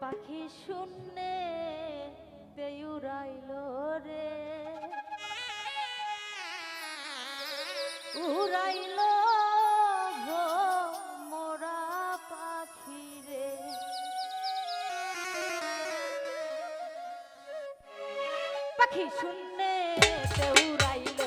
পাখি শূন্যে পেয়ুরাইল রে। উড়াইল মোরা পাখি রে। পাখি শূন্যে পেউরাইল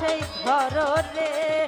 সেই ঘর রে।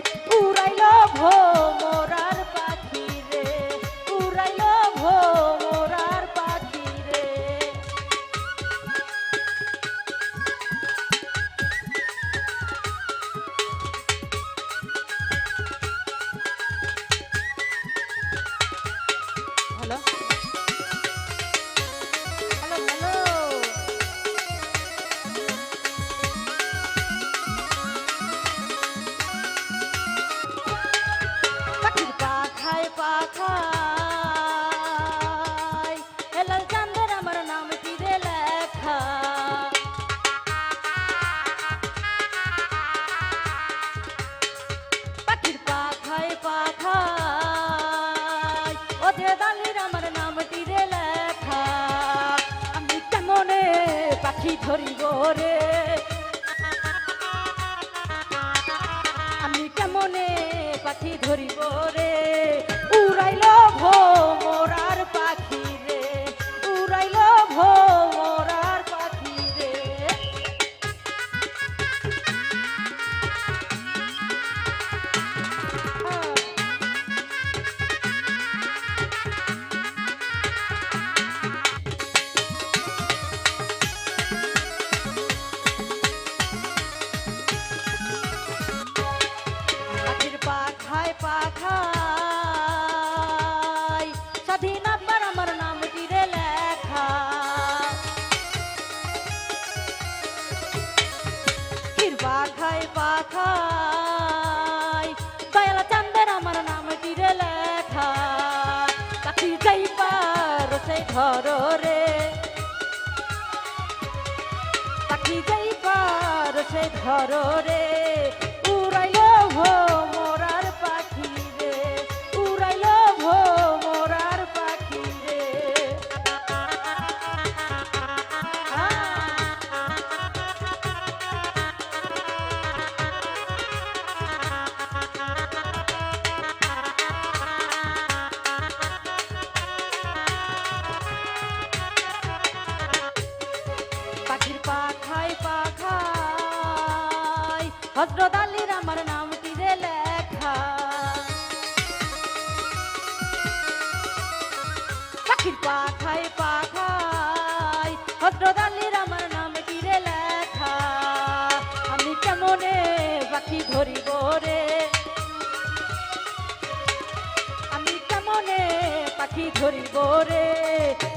ধরিব ধর রে। পাখি যাই পার সে ধর রে। ঝরিব রে।